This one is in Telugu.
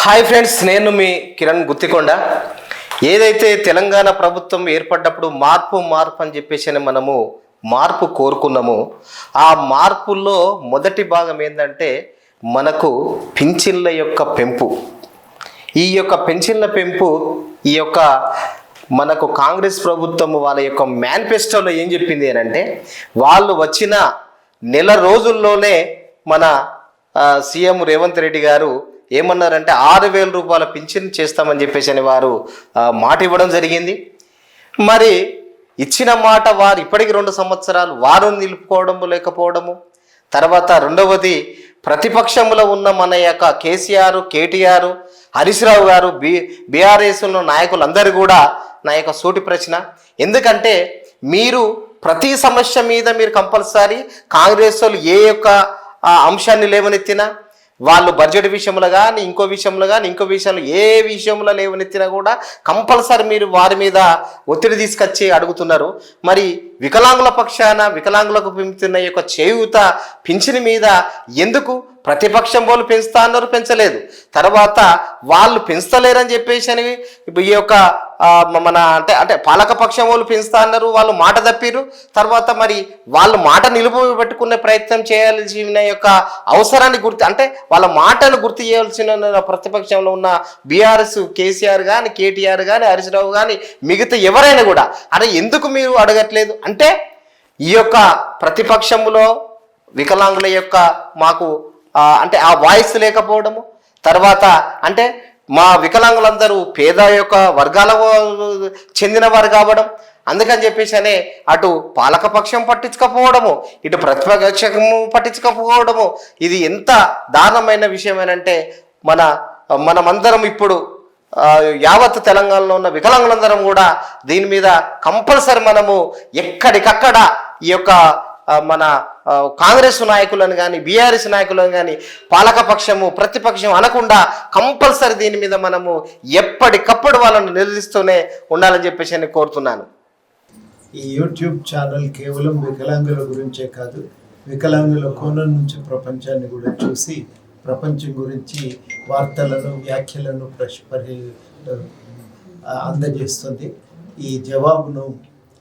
హాయ్ ఫ్రెండ్స్ నేను మీ కిరణ్ గుత్తికొండ. ఏదైతే తెలంగాణ ప్రభుత్వం ఏర్పడ్డప్పుడు మార్పు మార్పు అని చెప్పేసి అని మనము మార్పు కోరుకున్నాము ఆ మార్పుల్లో మొదటి భాగం ఏంటంటే మనకు పింఛన్ల యొక్క పెంపు. ఈ యొక్క పెన్షన్ల పెంపు ఈ యొక్క మనకు కాంగ్రెస్ ప్రభుత్వం వాళ్ళ యొక్క మేనిఫెస్టోలో ఏం చెప్పింది అంటే వాళ్ళు వచ్చిన నెల రోజుల్లోనే మన సీఎం రేవంత్ రెడ్డి గారు ఏమన్నారంటే ఆరు వేల రూపాయల పింఛన్ చేస్తామని చెప్పేసి అని వారు మాట ఇవ్వడం జరిగింది. మరి ఇచ్చిన మాట వారు ఇప్పటికి రెండు సంవత్సరాలు వారు నిలుపుకోవడము లేకపోవడము తర్వాత రెండవది ప్రతిపక్షంలో ఉన్న మన యొక్క కేసీఆర్ కేటీఆర్ హరీష్ రావు గారు బి బీఆర్ఎస్లో నాయకులందరూ కూడా నా యొక్క సూటి ప్రశ్న. ఎందుకంటే మీరు ప్రతి సమస్య మీద మీరు కంపల్సరీ కాంగ్రెస్ వాళ్ళు ఏ యొక్క అంశాన్ని లేవనెత్తినా వాళ్ళు బడ్జెట్ విషయంలో కానీ ఇంకో విషయంలో కానీ ఇంకో విషయంలో ఏ విషయంలో లేవనెత్తినా కూడా కంపల్సరీ మీరు వారి మీద ఒత్తిడి తీసుకొచ్చి అడుగుతున్నారు. మరి వికలాంగుల పక్షాన వికలాంగులకు పెంచుతున్న ఈ యొక్క చేయూత పింఛన్ మీద ఎందుకు ప్రతిపక్షం వాళ్ళు పెంచుతా అన్నారు పెంచలేదు. తర్వాత వాళ్ళు పెంచలేరని చెప్పేసి అని ఈ యొక్క మన అంటే అంటే పాలక పక్షం వాళ్ళు పెంచుతా అన్నారు వాళ్ళు మాట తప్పిరు తర్వాత మరి వాళ్ళు మాట నిలుపు పెట్టుకునే ప్రయత్నం చేయాల్సిన యొక్క అవసరాన్ని గుర్తు అంటే వాళ్ళ మాటను గుర్తు చేయాల్సిన ప్రతిపక్షంలో ఉన్న బీఆర్ఎస్ కేసీఆర్ కానీ కేటీఆర్ కానీ హరీష్ రావు కానీ మిగతా ఎవరైనా కూడా అరే ఎందుకు మీరు అడగట్లేదు? అంటే ఈ యొక్క ప్రతిపక్షంలో వికలాంగుల యొక్క మాకు అంటే ఆ వాయిస్ లేకపోవడము తర్వాత అంటే మా వికలాంగులందరూ పేద యొక్క వర్గాల చెందినవారు కావడం అందుకని చెప్పేసి అనే అటు పాలకపక్షం పట్టించకపోవడము ఇటు ప్రతిపక్షము పట్టించకపోవడము ఇది ఎంత దారుణమైన విషయం మన మనమందరం ఇప్పుడు యావత్ తెలంగాణలో ఉన్న వికలాంగులందరం కూడా దీని మీద కంపల్సరీ మనము ఎక్కడికక్కడ ఈ యొక్క మన కాంగ్రెస్ నాయకులను కానీ బీఆర్ఎస్ నాయకులను కానీ పాలకపక్షము ప్రతిపక్షం అనకుండా కంపల్సరీ దీని మీద మనము ఎప్పటికప్పుడు వాళ్ళని నిలదీస్తూనే ఉండాలని చెప్పేసి నేను కోరుతున్నాను. ఈ యూట్యూబ్ ఛానల్ కేవలం వికలాంగుల గురించే కాదు వికలాంగుల కోణం నుంచి ప్రపంచాన్ని కూడా చూసి ప్రపంచం గురించి వార్తలను వ్యాఖ్యలను ప్రశ్ అందజేస్తుంది. ఈ జవాబును